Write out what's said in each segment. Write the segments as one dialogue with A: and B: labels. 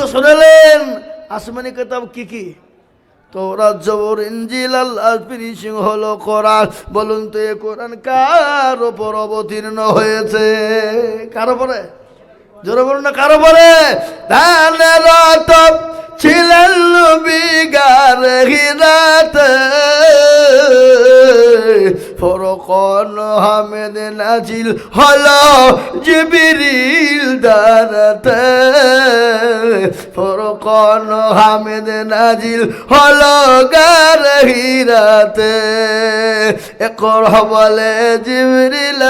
A: তো শোনালেন, আসমানি কিতাব কি কি? তোরা জবর ইঞ্জিল আল্লাহ ফিনিশিং হলো কোরআন। বলুন তো এ কোরআন কার ওপর অবতীর্ণ হয়েছে? কার উপরে? জোরে বলুন না, কার উপরে? ধানের ছিলেন বিগার হিরাতে। ফরকন হামেদ নাজিল হলো জিবিরিল দারাতে। ফরকন হামেদ নাজিল হলো গার হিরাতে। একর বলে জিবরিল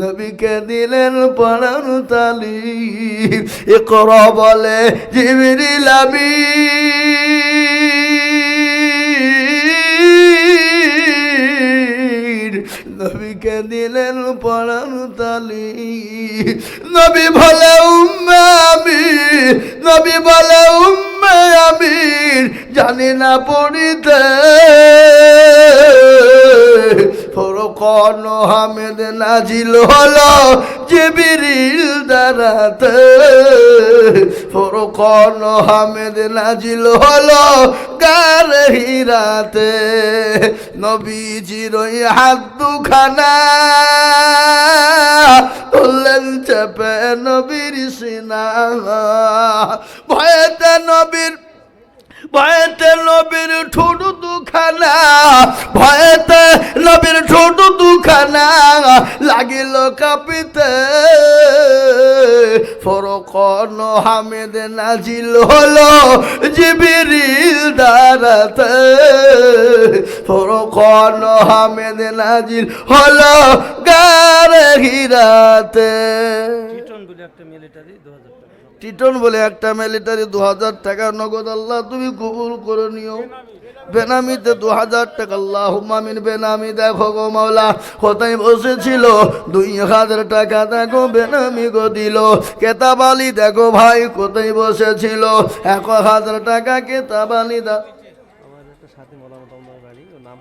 A: নবীকে দিলেন পড়ানো তালি। এ কর বলে জিবরিল আমির নবীকে দিলেন পরান তালি। নবী বলে, উম্মে আমির। নবী বলে, উম্মে আমির। জানি না পড়িতে ফরকন হামেদ নাজিল হলো জিবিরিল দারাতে ফরকন হামেদ নাজিল হলো গার হিরাতে। নবীজির ওই হাত দুখানা তুললেন চেপে নবীর সিনা। ভয়েতে নবীর ভয়েতে নবীর ঠোঁট দুখানা, ভয়েতে নবীর ঠোঁট দুখানা লাগিল কাঁপিতে। ফরকন হামেদ নাজিল হলো জিবিরিল দাঁড়াতে ফরকন হামেদ নাজিল হলো গারে হিরাতে।
B: মিলিটারি, দু হাজার
A: টিটন বলে একটা মিলিটারি দু হাজার টাকা নগদ আল্লাহ তুমি কবুল করে নিও। বেনামিতে দু হাজার টাকা আল্লাহ মামিন বেনামি দেখো গো মাওলা। কোথায় বসেছিল? দুই হাজার টাকা দেখো বেনামি গো দিল। কেতাবালি দেখো ভাই কোথায় বসেছিল? এক হাজার টাকা কেতাবালি দা
B: নাম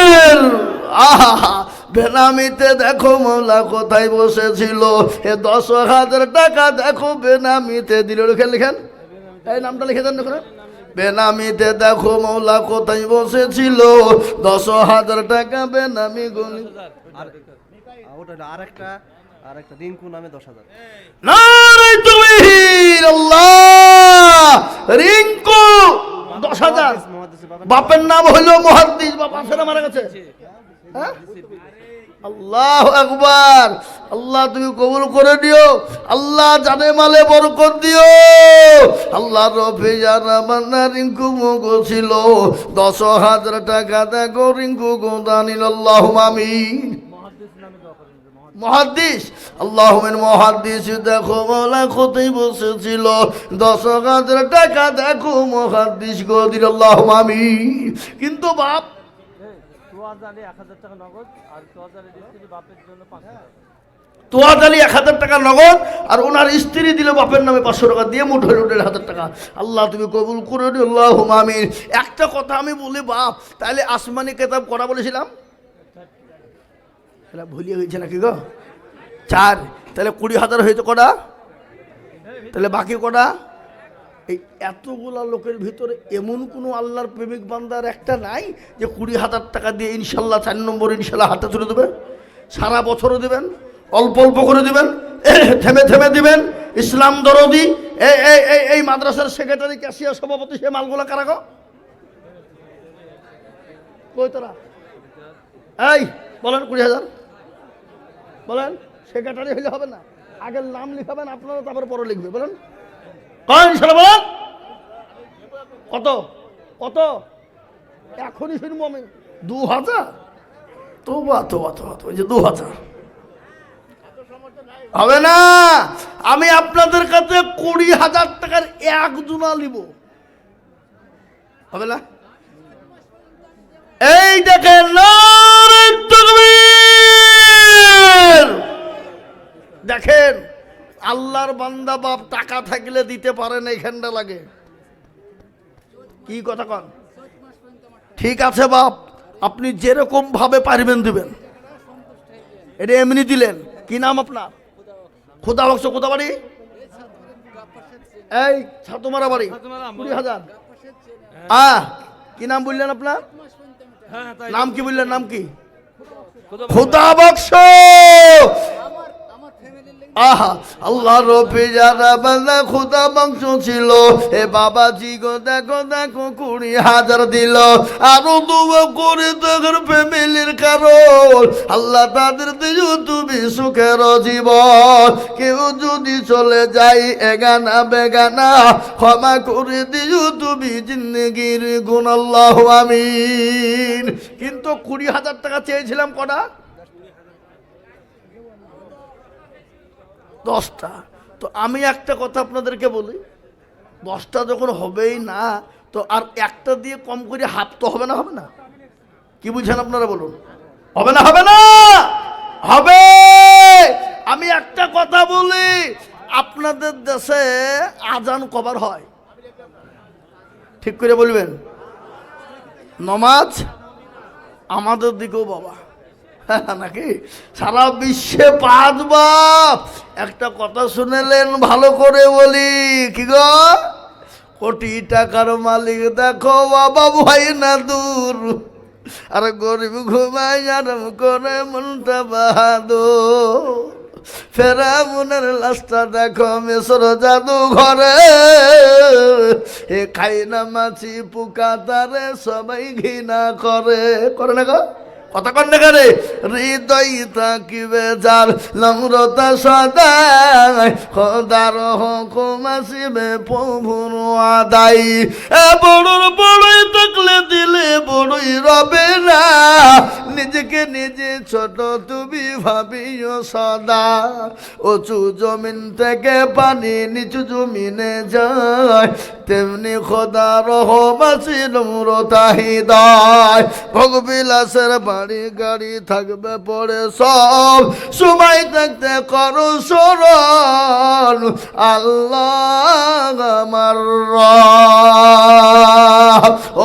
A: তাকবীর! বেনামিতে দেখো মৌলা কোথায় বসেছিল। এ দশ হাজার টাকা দেখো বেনামিতে দিল। লিখেন লিখেন। এই নামটা লিখে দেন দেখুন। বেনামিতে দেখো মৌলা কোথায় বসেছিল। দশ হাজার টাকা বেনামি গুলি।
B: আর ওটা হলো আর একটা রিঙ্কু নামে দশ হাজার।
A: আল্লাহ। রিঙ্কু দশ হাজার। বাপের নাম বাপ আছে মারা গেছে। হ্যাঁ? আল্লাহ একবার আল্লাহ তুমি কবুল করে দিও আল্লাহ জানে মালে বরকত দিও। আল্লাহ রফি জানা রিঙ্কু মুগো ছিল। দশ হাজার টাকা দেখো রিঙ্কু গোদানিল আল্লাহ আমিন। মহাদ্দিস? আল্লাহ মহাদ্দিস দেখো, মৌলা কোথায় বসেছিল দশ হাজার টাকা দেখো, মহাদ্দিস গদির আল্লাহ আমিন। কিন্তু বাপ
B: এক হাজার টাকা নগদ, আর
A: ওনার বাপের নামে পাঁচশো টাকা দিয়ে হাজার টাকা। আল্লাহ তুমি কবুল একটা কথা আমি বলি, বাপ তাহলে আসমানি কেতাব করা বলেছিলাম? এটা ভুলিয়ে হয়েছে নাকি গো? চার। তাহলে কুড়ি হাজার হয়েছে কটা? তাহলে বাকি কটা? এই এতগুলা লোকের ভিতরে এমন কোনো আল্লাহর প্রেমিক বান্দার একটা নাই যে কুড়ি হাজার টাকা দিয়ে ইনশাল্লাহ চার নম্বর ইনশাল্লাহ হাতে তুলে দেবে সারা বছরও দেবেন, অল্প অল্প করে দেবেন থেমে থেমে দিবেন। ইসলাম দরদি এই এই এই মাদ্রাসার সেক্রেটারি, ক্যাশিয়ার সভাপতি, সে মালগুলা কারা গো? কই তোরা? এই, বলেন কুড়ি হাজার। বলেন সেক্রেটারি হইলে হবে না। আগের নাম লিখাবেন আপনারা তারপরে পরে লিখবে বলেন। কয়েন ছেলে বলেন? কত? কত? এখনই শুনব আমি। দু হাজার? তোবা তোবা তোবা তো ওই যে দু হাজার। হবে না? আমি আপনাদের কাছে কুড়ি হাজার টাকার এক জুনা নিব। হবে না? এই দেখেন নারায়ণ তাকবীর! দেখেন আল্লাহর বান্দা বাপ টাকা থাকলে দিতে পারেন এইখানটা লাগে। কি কথা কন? ঠিক আছে বাপ আপনি যেরকম ভাবে পারবেন দিবেন। এটা এমনি দিলেন কি নাম আপনার? খোদা বক্স কোথা বাড়ি? এই ছাতুমারা বাড়ি কুড়ি হাজার। আহ কি নাম বললেন আপনার?
B: হ্যাঁ
A: নাম কি বললেন নাম কি?
B: খোদা
A: খোদা বক্স! আহা, আল্লাহ রফি যারা বান্দা, খোদা বংশ ছিল। এ বাবাজি গো, দেখো দেখো, কুড়ি হাজার দিল। আরও দুবো করে তোর ফ্যামিলির কারণ। আল্লাহ তাদের দিও তুমি সুখের জীবন। কেউ যদি চলে যাই এগানা বেগানা, ক্ষমা করে দিও তুমি জিন্দগির গুণ। আল্লাহ আমিন। কিন্তু কুড়ি হাজার টাকা চেয়েছিলাম কটা? দশটা। তো আমি একটা কথা আপনাদেরকে বলি, দশটা যখন হবেই না, তো আর একটা দিয়ে কম করে হাফ তো হবে না হবে না? কি বুঝছেন আপনারা বলুন? হবে না হবে না? হবে! আমি একটা কথা বলি, আপনাদের দেশে আজান কবার হয়? ঠিক করে বলবেন? নমাজ আমাদের দিকেও বাবা। নাকি? সারা বিশ্বে পাঁচ বাপ। একটা কথা শুনেলেন ভালো করে বলি। কি গো? কোটি টাকার মালিক দেখো, বাবা ভাই না দূর। আর গরিব ঘুমাই আরাম করে মনটা বাহাদুর ফেরা মনের লাশটা দেখো মেসর জাদু ঘরে এ খাই না মাছি পোকা তারে সবাই ঘৃণা করে। করে না গো? কথা কন হৃদয় থাকিবে যার নম্রতা সদায় খদার হুকুম আসিবে প্রভুর আদায়। এ বড়র বড়ই থাকলে দিলে বড়ই রবে না। নিজেকে নিজে ছোট তুমি ভাবিও সদা। উঁচু জমিন থেকে পানি নিচু জমিনে যায়। তেমনি খোদা রহমাসি নম্রতা হৃদয়। ভোগবিলাসের বাড়ি গাড়ি থাকবে পড়ে সব। সময় থাকতে করো স্মরণ, আল্লাহ আমার।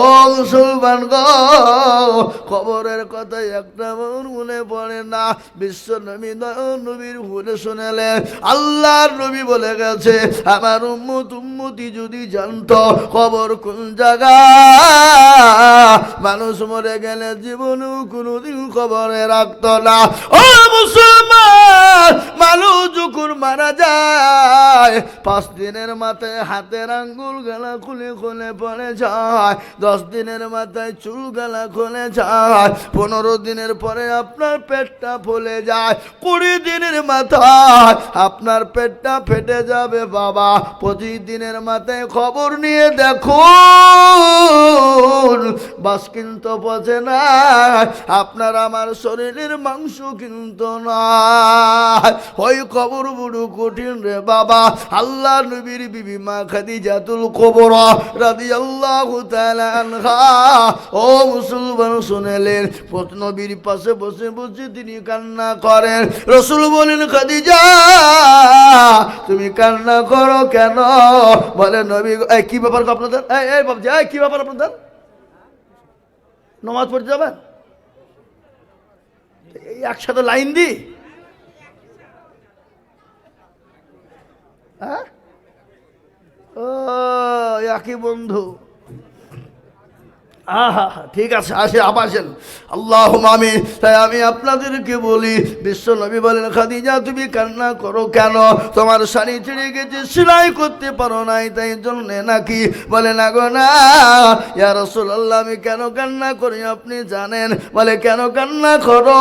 A: ও মুসলমান গো, খবরের কথা একটা মন মনে পড়ে না। বিশ্ব নবী নবীর ভুলে শুনেলে আল্লাহর নবী বলে গেছে, আমার উম্মত উম্মতি যদি জানতো, খবর কোন জায়গা মানুষ মরে গেলে জীবনেও কোনোদিন খবরে রাখতো না। ও মুসলমান, মানুষ যখন মারা যায়, পাঁচ দিনের মাথায় হাতের আঙ্গুল গলা খুলে খুলে পড়ে যায়, দশ দিনের মাথায় চুল গলা খুলে যায়, পনেরো দিনের পরে আপনার পেটটা ফুলে যায়, কুড়ি দিনের মাথায় আপনার পেটটা ফেটে যাবে বাবা। পঁচিশ দিনের মাথায় খবর নিয়ে দেখো বাস কিন্তু পচে না, আপনার আমার শরীরের মাংস কিন্তু না। ওই কবর বড় কঠিন রে বাবা। আল্লাহ নবীর বিবি মা খাদিজাতুল কবর রাদি আল্লাহ ও মুসলমান শুনেলেন নবীর পাশে বসে বসে তিনি কান্না করেন। রসুল বলেন খাদিজা, তুমি কান্না করো কেন? বলে নবী কি ব্যাপার আপনাদের? এই বাবজি কি ব্যাপার আপনাদের? নমাজ পড়তে যাবেন? একসাথে লাইন দি। হ্যাঁ? ও, একই বন্ধু। ঠিক আছে, আসে আবাসেন আল্লাহ আমি তাই আমি আপনাদেরকে বলি, বিশ্ব নবী বলেন, খাদিজা, তুমি কান্না করো কেন? তোমার শাড়ি ছিঁড়ে গেছে, সেলাই করতে পারো নাই, তাই জন্য নাকি? বলে, না গো, না। ইয়া রাসূলুল্লাহ, আমি কেন কান্না করি, আপনি জানেন? বলে, কেন কান্না করো?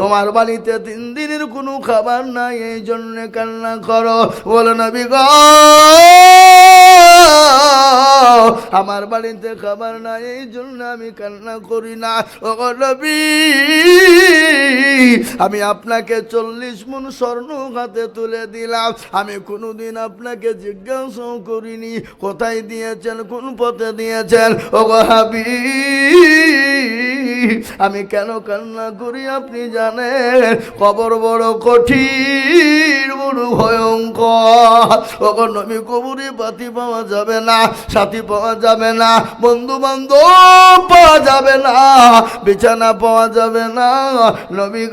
A: তোমার বাড়িতে তিন দিনের কোনো খাবার নাই, এই জন্য কান্না করো। বলে, নবী গো, আমার বাড়িতে খাবার নাই এই জন্য আমি কান্না করি না। ও আমি আপনাকে চল্লিশ মন স্বর্ণ হাতে তুলে দিলাম। আমি কোনোদিন আপনাকে জিজ্ঞাসাও করিনি, কোথায় দিয়েছেন, কোন পথে দিয়েছেন? ও হাবি আমি কেন কান্না করি আপনি জানেন? কবর বড় কঠিন, বড় ভয়ঙ্কর। ও গো নবী, কবরে পাতি পাওয়া যাবে না, সাথী পাওয়া যাবে না। বন্ধু বান্ধব পাওয়া যাবে না, বিছানা পাওয়া যাবে না, নবী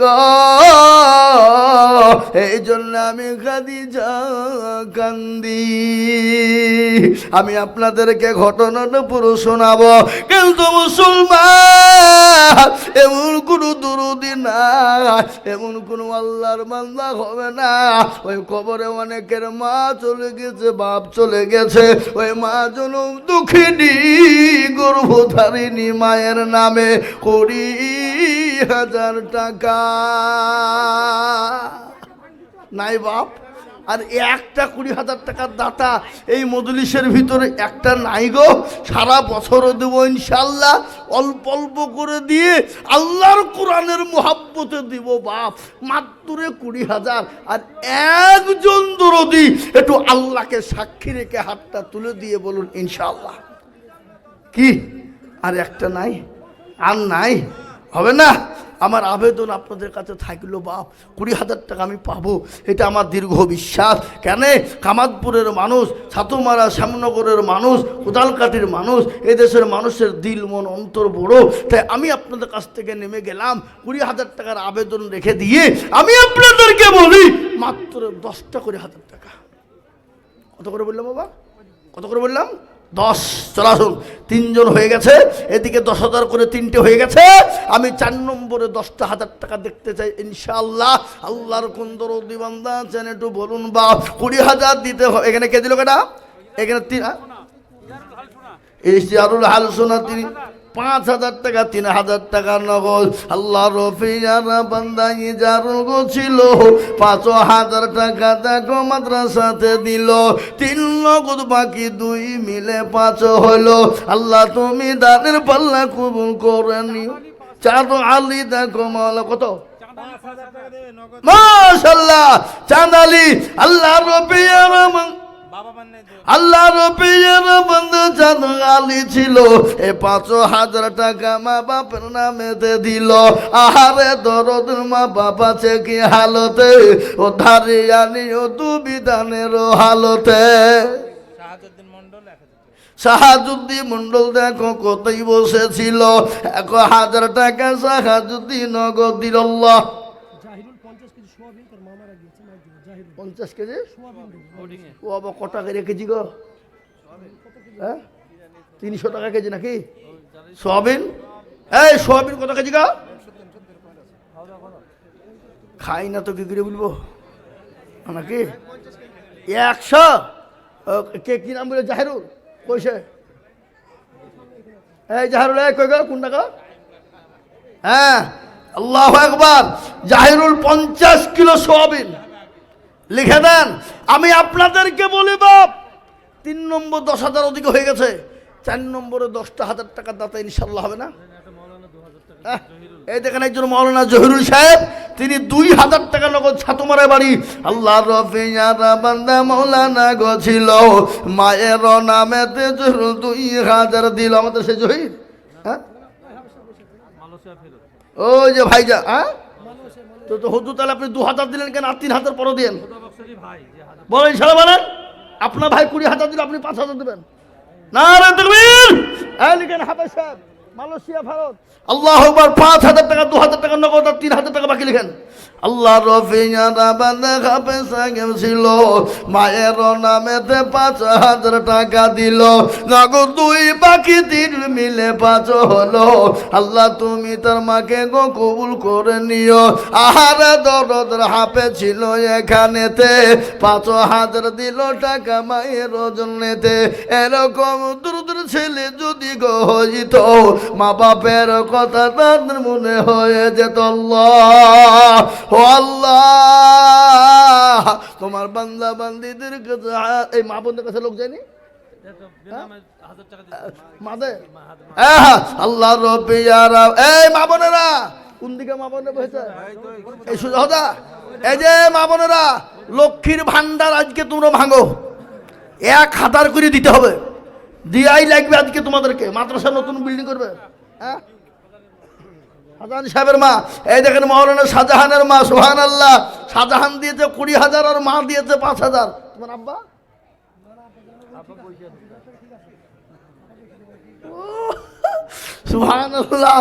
A: এই জন্য আমি খাদিজা কান্দি। আমি আপনাদেরকে ঘটনাটা পুরো শোনাবো, কিন্তু মুসলমান, এমন কোনো দুরুদি না, এমন কোনো আল্লাহর বান্দা হবে না। ওই কবরে অনেকের মা চলে গেছে, বাপ চলে গেছে, ওই মা জনম দুঃখিনী গর্ভধারিণী মায়ের নামে কুড়ি হাজার টাকা। নাই বাপ, আর একটা কুড়ি হাজার টাকার দাতা এই মজলিসের ভিতরে একটা নাই গো। সারা বছরও দেবো ইনশাল্লাহ অল্প অল্প করে দিয়ে আল্লাহর কোরআনের মোহাব্বতে দিব বাপ। মাত্র কুড়ি হাজার, আর একজন দরদি একটু আল্লাহকে সাক্ষী রেখে হাতটা তুলে দিয়ে বলুন ইনশাল্লাহ কি? আর একটা নাই, আর নাই। হবে না? আমার আবেদন আপনাদের কাছে থাকল, বাপ। কুড়ি হাজার টাকা আমি পাবো। এটা আমার দীর্ঘ বিশ্বাস। কেন? কামাদপুরের মানুষ, ছাতুমারা, শ্যামনগরের মানুষ কোদালকাটির মানুষ, এদেশের মানুষের দিল, মন, অন্তর বড়। তাই আমি আপনাদের কাছ থেকে নেমে গেলাম, কুড়ি হাজার টাকার আবেদন রেখে দিয়ে আমি আপনাদেরকে বলি, মাত্র দশটা কুড়ি হাজার টাকা। কত করে বললাম বাবা? কত করে বললাম? দশ চলাচল তিনজন হয়ে গেছে এদিকে দশ হাজার করে তিনটে হয়ে গেছে। আমি চার নম্বরে দশটা হাজার টাকা দেখতে চাই ইনশাল্লাহ আল্লাহর কুন্দর দিবান্দা আছেন একটু বলুন বা। কুড়ি হাজার দিতে হবে এখানে কে দিল কেটা এখানে তিন ইশতিয়ারুল হাল সোনা তিনি পাঁচ হাজার টাকা তিন হাজার টাকা নগদ। আল্লাহ রফিয়ারা বান্দা ইজারুল ছিল পাঁচ হাজার টাকা দেখো মাদ্রাসাতে দিল। তিন নগদ বাকি দুই মিলে পাঁচ হলো আল্লাহ তুমি দানের পাল্লা কবুল করে নিও। চাঁদ আলী দেখো মাওলা কত? মাশাল্লাহ চাঁদ আলী আল্লাহ রফিয়ারা আল্লাহ রবির বন্ধু জাদু আলী ছিল। এ পাঁচ হাজার টাকা মা বাপের নামেতে দিল। আহারে দরদ মা বাপ আছে কি হালতে? ও ধারে আনি ও তু বিধানের হালতে শাহাজুদ্দি মন্ডল দেখো কোথায় বসেছিল। এক হাজার টাকা শাহাজুদ্দি নগদ দিল আল্লাহ পঞ্চাশ কেজি? ও আবার ক টাকা রেখেছি গো? হ্যাঁ? তিনশো টাকা কেজি নাকি? সোয়াবিন? এই সোয়াবিন কত কেজি গো? খাই না তো কি করে বলব? নাকি? একশো? কে কি নাম বলে? জাহেরুল। কইছে এই জাহেরুল এই কই গো? কোন টাকা হ্যাঁ আল্লাহ একবার জাহিরুল পঞ্চাশ কিলো সোয়াবিন। লিখে দেন। আমি আপনাদেরকে বলি, বাপ, তিন নম্বর দশ হাজার অধিক হয়ে গেছে। চার নম্বরে দশটা হাজার টাকা দাতা ইনশাল্লাহ হবে না? এই দেখেন একজন মৌলানা জহিরুল সাহেব, তিনি দুই হাজার টাকা নগদ ছাতুমারা বাড়ি। আল্লাহ রফিয়ারা মৌলানা গো ছিল। মায়ের নামেতে জহিরুল দুই হাজার দিল। আমাদের সে জহির হ্যাঁ? ওই যে ভাইজা হ্যাঁ? তো তো হজু তাহলে আপনি দু হাজার দিলেন কেন? আর তিন হাজার পরে দিন বলেন সারা বলেন। আপনার ভাই কুড়ি হাজার দিলে আপনি পাঁচ হাজার দেবেন। না রে হ্যাঁ লিখেন হাফেজ সাহেব। পাঁচ হাজার টাকা, দু হাজার টাকা তিন হাজার টাকা বাকি আল্লাহ ছিল, মায়ের নামেতে পাঁচ হাজার টাকা দিল। নগদ দুই বাকি তিন মিলে পাঁচ হলো। আল্লাহ তুমি তার মাকে গো কবুল করে নিও। আহারে দরদের হাফে ছিল এখানেতে। পাঁচ হাজার দিল টাকা মায়ের জন্যতে। এরকম দূর দূর ছেলে যদি গো হইত মা বাপের কথা তাদের মনে হয়ে যেত আল্লাহ ও আল্লাহ তোমার বান্দা বান্দিদের কাছে এই মা বোনদের কাছে লোক হ্যাঁ, আল্লাহ রবিয়ারা এই মা বোনেরা কোন দিকে মা বোনে বসেছে? এই সুজা এই যে মা বোনেরা লক্ষ্মীর ভান্ডার আজকে তোমরা ভাঙো। এক হাজার করে দিতে হবে। দিয়াই লাগবে আজকে তোমাদেরকে। মাদ্রাসা নতুন বিল্ডিং করবে। হ্যাঁ? হাজান সাহেবের মা। এই দেখেন মৌলানা শাহজাহানের মা সোহান আল্লাহ শাহজাহান দিয়েছে কুড়ি হাজার আর মা দিয়েছে পাঁচ হাজার। তোমার আব্বা?
B: দিচ্ছে
A: সুবহানাল্লাহ।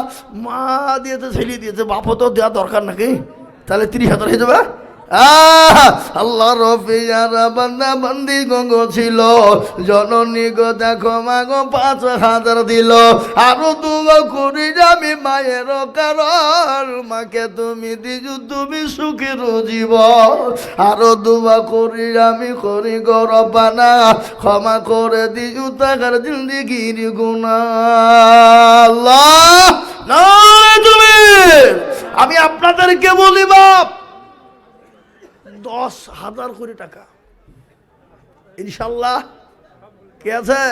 A: মা দিয়েছে, ছেলে দিয়েছে। বাপও তো দেওয়া দরকার নাকি? তাহলে তিরিশ হাজার হয়ে যাবে? আল্লাহ রফিয়ারা বান্দা বান্দি গঙ্গ ছিল। জননী গো দেখো মা গো পাঁচ হাজার দিল। আরও দুবা করি যাবি মায়ের কারণ। মাকে তুমি দিজু তুমি সুখের জীব আরও দুবা করি আমি করি গরবানা। ক্ষমা করে দিজু তাকার জিন্দিগির গুণা। আল্লাহ তুমি আমি আপনাদেরকে বলি বাপ দশ হাজার কোটি টাকা। ইনশাল্লাহ, কে আছে?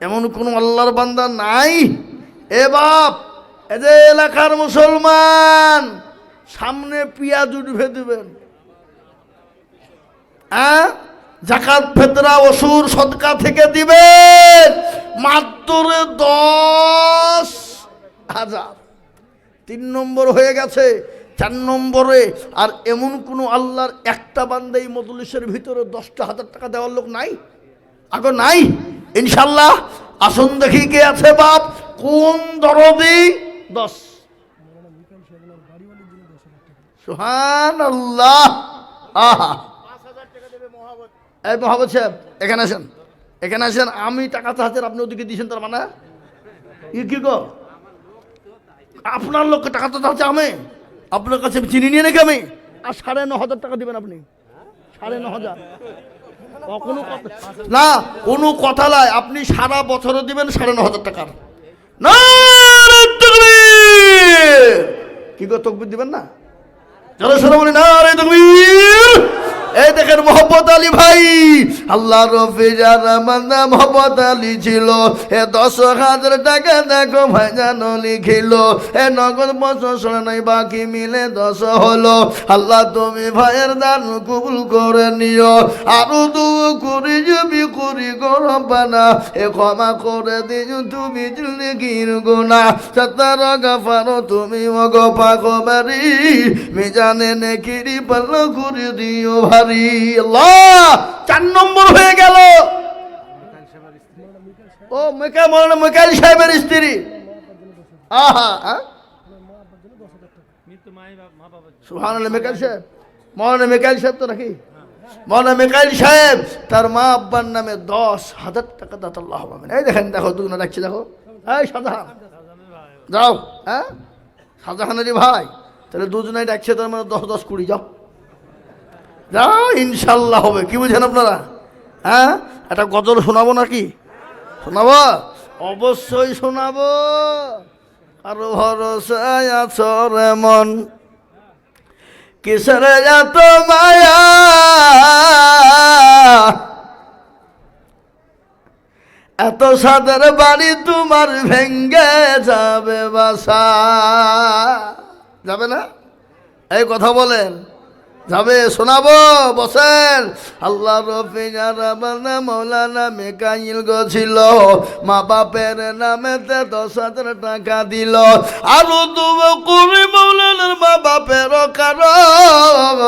A: এমন কোন আল্লাহর বান্দা নাই? এ বাপ, এ যে এলাকার মুসলমান, সামনে পিয়াজ উঠবে দিবেন। হ্যাঁ? জাকাত, ফেতরা অসুর সদকা থেকে দিবেন। মাত্র দশ হাজার। তিন নম্বর হয়ে গেছে। চার নম্বরে, আর এমন কোনো আল্লাহর একটা বান্দাই মজলিসের ভিতরে দশটা হাজার টাকা দেওয়ার লোক নাই? আগে নাই? ইনশাল্লাহ, আসুন দেখি কে আছে বাপ। কোন দরদি? দশ। সুহান আল্লাহ আহা। এই মহাবত সাহেব, এখানে আসেন। এখানে আসেন, আমি টাকা চাচ্ছেন আপনি ওদিকে দিয়েছেন, তার মানে? ই কি গো? আপনার লোককে টাকা তো চাচ্ছে আমি। আপনার কাছে চিনি নিয়ে নাকি আমি? আর সাড়ে ন হাজার টাকা দিবেন আপনি। সাড়ে ন হাজার। কোনো না, কোনো কথা নয় আপনি সারা বছরও দিবেন সাড়ে ন হাজার টাকার। না কি করে তকবির দিবেন না? যারা সারা বলি না রে তকবির! এই দেখেন মোহাম্মদ আলী ভাই। আল্লাহ রফি যারা মান্দা মোহাম্মদ আলী ছিল। এ দশ হাজার টাকা দেখো ভাই জানো লিখিল। এ নগদ বছর নাই, বাকি মিলে দশ হলো। আল্লাহ তুমি ভাইয়ের দান কবুল করে নিও। আরও দু করি জমি করি গরম পানা। এ ক্ষমা করে দিও তুমি জিন্দগির গুণা সত্তর গাফারো তুমি মগ পাকো বাড়ি মিজানে নেকিরি পাল্লো করে দিও আল্লাহ, চার নম্বর হয়ে গেল। ও মেকা মৌলানা মেকাইল সাহেবের স্ত্রী। আহা হ্যাঁ। সুহান সাহেব। তো মেকাইল সাহেব, তার নামে দশ হাজার টাকা দেখো, দুজনে রাখছি দেখো। যাও হ্যাঁ? ভাই। তাহলে ডাকছে, তার মানে দশ দশ, কুড়ি, যাও। যাও ইনশাল্লাহ হবে। কি বুঝেন আপনারা? হ্যাঁ? একটা গজল শোনাবো নাকি? শোনাবো? অবশ্যই শোনাবো। আর ভরসায় মন। কিসের এত মায়া? এত সাদের বাড়ি তোমার ভেঙ্গে যাবে বাসা। যাবে না? এই কথা বলেন। যাবে, শোনাবো, বসেন। আল্লাহ রফি যারা মৌলানা মেকাইল গছিল মা বাপের নামেতে দশ হাজার টাকা দিল। আরও দু কুড়ি মৌলানার মা বাপের কারণ।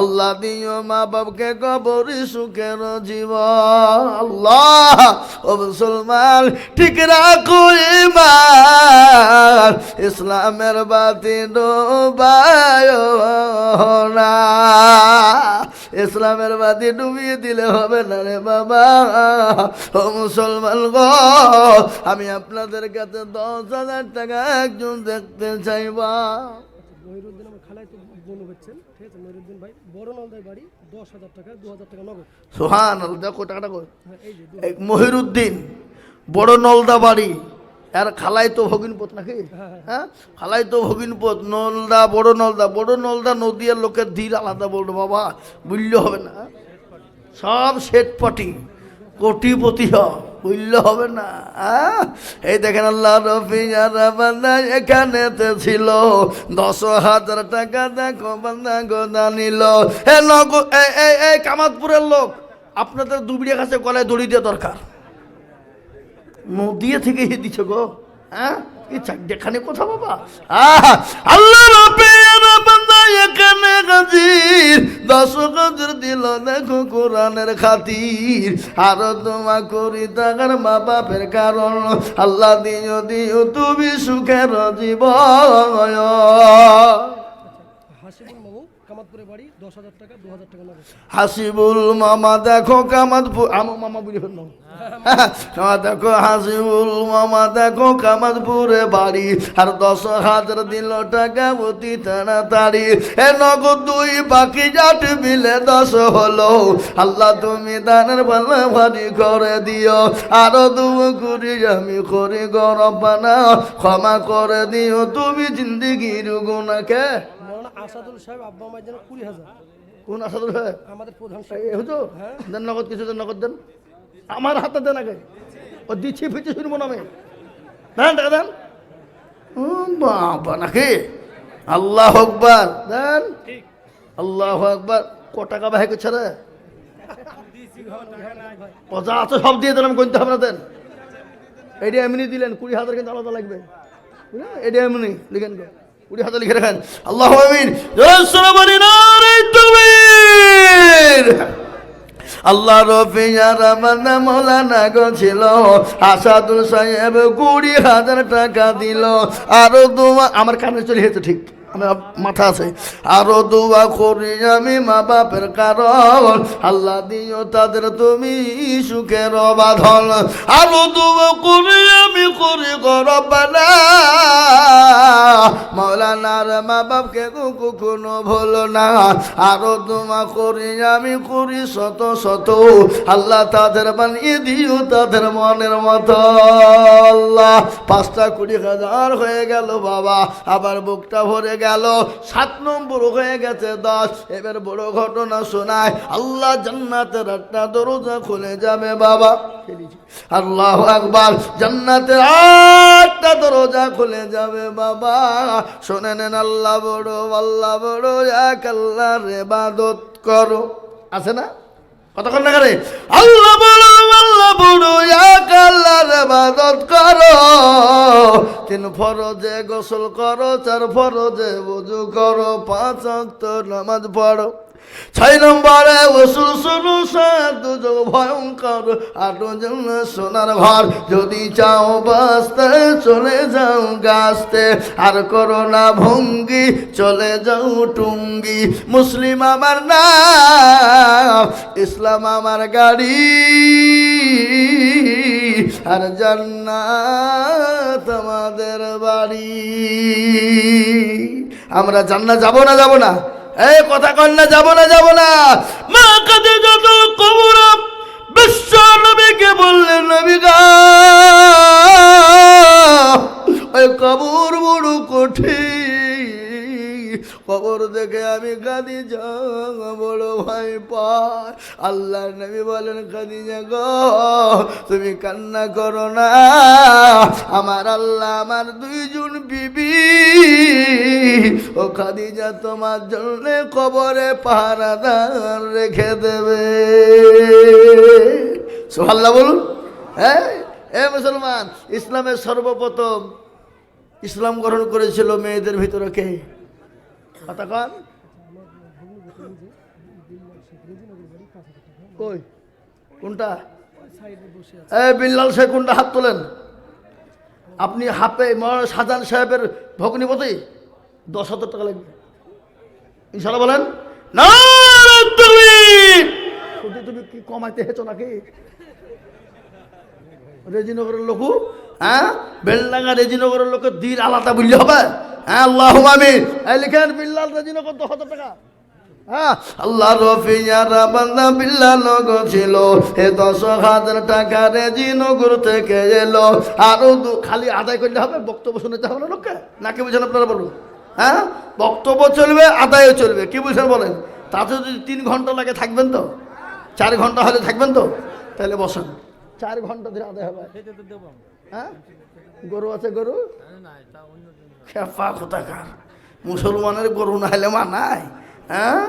A: আল্লাহ দিও মা বাপকে কবরি সুখের জীব আল্লাহ, ও মুসলমান, ঠিক রাখো ইসলামের বাতি ডোবায়। না। ইসলামের বাতি ডুবিয়ে দিলে হবে না রে বাবা। ও মুসলমান গো আমি আপনাদের কাছে দশ হাজার টাকা একজন দেখতে চাইবা।
C: মহিরুদ্দিন আমার খালায় তো বোন হচ্ছেন ঠিক আছে? মহিরুদ্দিন ভাই বড় দশ হাজার টাকা দু হাজার টাকা নগদ।
A: সোহান দেখো টাকাটা
C: হ্যাঁ
A: মহিরুদ্দিন বড় নলদা বাড়ি। আর খালাই তো ভগিনপথ নাকি? হ্যাঁ? খালাই তো ভগিনপথ নলদা, বড় নলদা। বড় নলদা নদীর লোকের ধীর আলাদা বলল বাবা, বুঝলে হবে না? সব সেটপটি কোটিপতি হ হবে না? হ্যাঁ? এই দেখেন আল্লাহ রফি এখানেতে ছিল, দশ হাজার টাকা দেখো বান্দা গোদা নিল। এই কামাতপুরের লোক, আপনাদের দুবিড়িয়া কাছে গলায় দড়ি দেওয়া দরকার। নদিয়া থেকে হে দিছ গো। হ্যাঁ? কি চাকরিখানে কথা বাবা আল্লাহ এখানে হাজির। দিল দেখো কোরআনের খাতির। আর তোমা করি তাকার মা বাপের কারণ। আল্লাহ দিও দিও তুমি সুখের জীবন।
C: কামাতপুরে বাড়ি, দশ হাজার টাকা, দু হাজার টাকা
A: হাসিবুল মামা, দেখো কামাদপুর আমার মামা ফেললাম। দেখো হাসিবুল মামা, দেখো কামাদপুরে বাড়ি। আর দশ হাজার দিল টাকা অতি তাড়াতাড়ি। এ নগদ দুই বাকি জাট মিলে দশ হলো। আল্লাহ, তুমি দানের পাল্লা ভারী করে দিও। আরও দু করি আমি করি গরম বানা ক্ষমা করে দিও, তুমি জিন্দিগির গুণাকে
C: আসাদুল সাহেব আব্বা মায়ের জন্য কুড়ি হাজার।
A: কোন আসাদুল সাহেব?
C: আমাদের প্রধান
A: হতো দেন নগদ কিছু দেন নগদ দেন। আমার হাতে দেন আগে। ও দিচ্ছি ফিরছি শুনব না আমি দেন টাকা দেন। বাবা নাকি? আল্লাহ আকবার। দেন। আল্লাহ আকবার। ক টাকা বাহে করছে রে? যা আছে সব দিয়ে দিলাম হবে না দেন। এটা এমনি দিলেন কুড়ি হাজার কিন্তু আলাদা লাগবে? এটা এমনি লিখেন গো। কুড়ি হাজার লিখে রাখেন। আল্লাহ আমিন। আল্লাহ রফিয়ার আমার মৌলানা গো ছিল। আসাদুল সাহেব কুড়ি হাজার টাকা দিল। আরও দোয়া আমার কানে চলে যেত ঠিক। আমার মাথা আছে। আরও দোয়া করি আমি মা বাপের কারণ। আল্লাহ দিও তাদের তুমি সুখের বাঁধন। আরও দোয়া করি আমি করি গরবানা মৌলানার মা বাপকে কখনো ভুল না। আরও দোয়া করি, আমি করি শত শত। আল্লাহ তাদের বানিয়ে দিও তাদের মনের মতো। আল্লাহ, পাঁচটা কুড়ি হাজার হয়ে গেল বাবা, আবার বুকটা ভরে গেল। সাত নম্বর হয়ে গেছে দশ। এবার বড় ঘটনা শোনায়, আল্লাহ জান্নাতের একটা দরজা খুলে যাবে বাবা। আল্লাহ আকবার, জান্নাতের আটটা দরজা খুলে যাবে বাবা। শোনে নেন আল্লাহ বড় আল্লাহ বড়, এক আল্লাহর বাদত করো। আছে না? কতক্ষণ না করে আল্লাহ বড় আল্লাহ বড়, এক আল্লাহর ইবাদত করো। তিন ফরজে গোসল করো, চার ফরজে বুজু করো, পাঁচ অক্ত নামাজ পড়ো। ছয় নম্বরে ওসুল শুনু যোগ ভয়ঙ্কর আটো জন্য সোনার ঘর যদি চাও বাঁচতে, চলে যাও গাছতে। আর করো না ভঙ্গি, চলে যাও টুঙ্গি। মুসলিম আমার নাম, ইসলাম আমার গাড়ি। আর জান্নাত আমাদের বাড়ি। আমরা জান্নাত যাব না যাব না? এই কথা কন না, যাব না যাব না। মা কাছে যত কবর, বিশ্ব নবীকে বললেন, নবী ওই কবর বড় কঠিন। কবর দেখে আমি যা বড় ভাই পায় আল্লাহ নবী বলেন কাঁদি গো, তুমি কান্না করো না। আমার আল্লাহ আমার দুইজন বিবি। ও খাদিজা, তোমার জন্য কবরে পাহারাদার রেখে দেবে। সোহাল্লাহ বলুন। হ্যাঁ এ মুসলমান, ইসলামের সর্বপ্রথম ইসলাম গ্রহণ করেছিল মেয়েদের ভিতরে কে? কই? কোনটা? বিল্লাল সাহেব, কোনটা হাত তোলেন? আপনি মৌলানা শাহজাহান সাহেবের ভগ্নিপতি? দশ হাজার টাকা লাগবে। ইনশাল্লাহ বলেন না তুমি কি কমাইতে হেছো নাকি? রেজিনগরের লোক হ্যাঁ? বেলডাঙ্গা রেজিনগরের লোকের দিন আলাদা বুঝলে হবে। হ্যাঁ আল্লাহ আমিন। এই লিখেন বিল্লাল হাজার টাকা? হ্যাঁ। আল্লাহ রফিয়ারা বান্দা বিল্লাল গো ছিল। এ দশ হাজার টাকা থেকে এলো। আরও খালি আদায় করলে হবে বক্তব্য শুনতে হবে না লোককে? নাকি বুঝেন আপনারা বলুন? হ্যাঁ? বক্তব্য চলবে আদায়ও চলবে কি বুঝেন বলেন? তাতে যদি তিন ঘণ্টা লাগে থাকবেন তো? চার ঘণ্টা হলে থাকবেন তো? তাহলে বসেন। চার ঘণ্টা ধরে আদায় হবে। হ্যাঁ? গরু আছে গরু? খেপা কোথাকার? মুসলমানের গরু না হলে মানায় হ্যাঁ?